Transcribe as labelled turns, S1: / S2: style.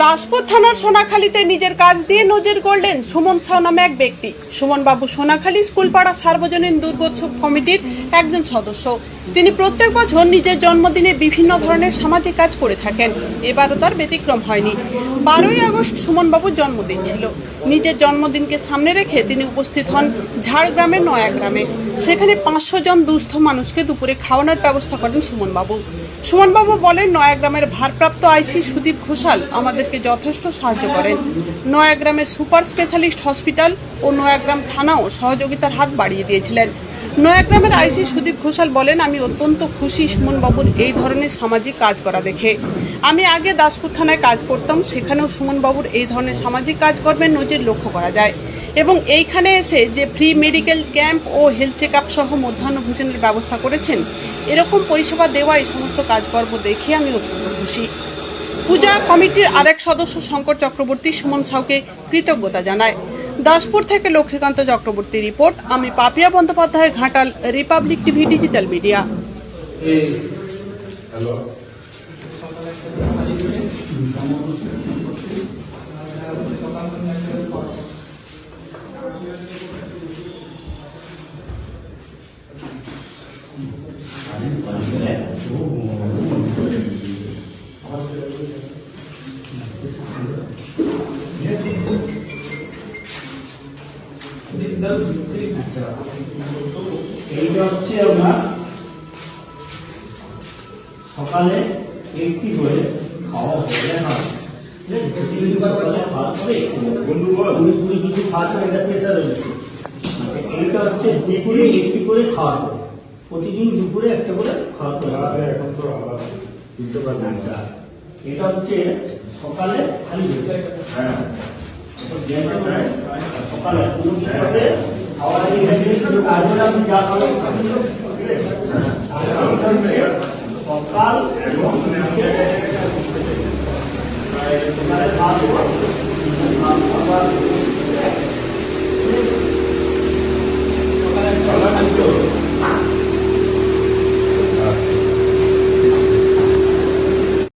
S1: দাসপুর থানার সোনাখালীতে নিজের কাজ দিয়ে নজির গড়লেন সুমন সাউ নামে এক ব্যক্তি। সুমন বাবু সোনাখালী স্কুলপাড়া সার্বজনীন দুর্গোৎসব কমিটির একজন সদস্য। তিনি প্রত্যেক বছর নিজের জন্মদিনে বিভিন্ন ধরনের সামাজিক কাজ করে থাকেন। এবারও তার ব্যতিক্রম হয়নি। বারোই আগস্ট সুমন বাবুর জন্মদিন ছিল। নিজের জন্মদিনকে সামনে রেখে তিনি উপস্থিত হন ঝাড়গ্রামের নয়া গ্রামে সেখানে পাঁচশো জন দুস্থ মানুষকে দুপুরে খাওয়ানোর ব্যবস্থা করেন সুমনবাবু। সুমনবাবু বলেন নয়া গ্রামের ভারপ্রাপ্ত আইসি সুদীপ ঘোষাল আমাদেরকে যথেষ্ট সাহায্য করেন। নয়াগ্রামের সুপার স্পেশালিস্ট হসপিটাল ও নয়াগ্রাম থানাও সহযোগিতার হাত বাড়িয়ে দিয়েছিলেন। নয়াগ্রামের আইসি সুদীপ ঘোষাল বলেন, আমি অত্যন্ত খুশি সুমনবাবুর এই ধরনের সামাজিক কাজ করা দেখে। আমি আগে দাসপুর থানায় কাজ করতাম, সেখানেও সুমনবাবুর এই ধরনের সামাজিক কাজকর্মের নজির লক্ষ্য করা যায়। এবং এইখানে এসে যে ফ্রি মেডিকেল ক্যাম্প ও হেলথ চেক আপ সহ মধ্যাহ্ন ভোজনের ব্যবস্থা করেছেন, এরকম পরিষেবা দেওয়া এই সমস্ত কাজকর্ম দেখে আমি অত্যন্ত খুশি। পূজা কমিটির আরেক সদস্য শঙ্কর চক্রবর্তী সুমন সাউকে কৃতজ্ঞতা জানায়। দাসপুর থেকে লক্ষ্মীকান্ত চক্রবর্তী রিপোর্ট, আমি Papiya Bandyopadhyay, Ghatal, Republic TV, digital media.
S2: এইটা হচ্ছে আপনার সকালে একটি করে খাওয়া হয়ে আচ্ছা, এইটা হচ্ছে দুপুরে একটি করে খাওয়ার পরে প্রতিদিন দুপুরে একটা করে পরে
S3: আলাদা এখন তো আলাদা বুঝতে পারবেন
S2: এটা হচ্ছে সকালে খালি
S3: হ্যাঁ
S2: সকালে কোনো কিছুতে খাওয়া দাওয়া আপনি যা সকাল এবং সকালে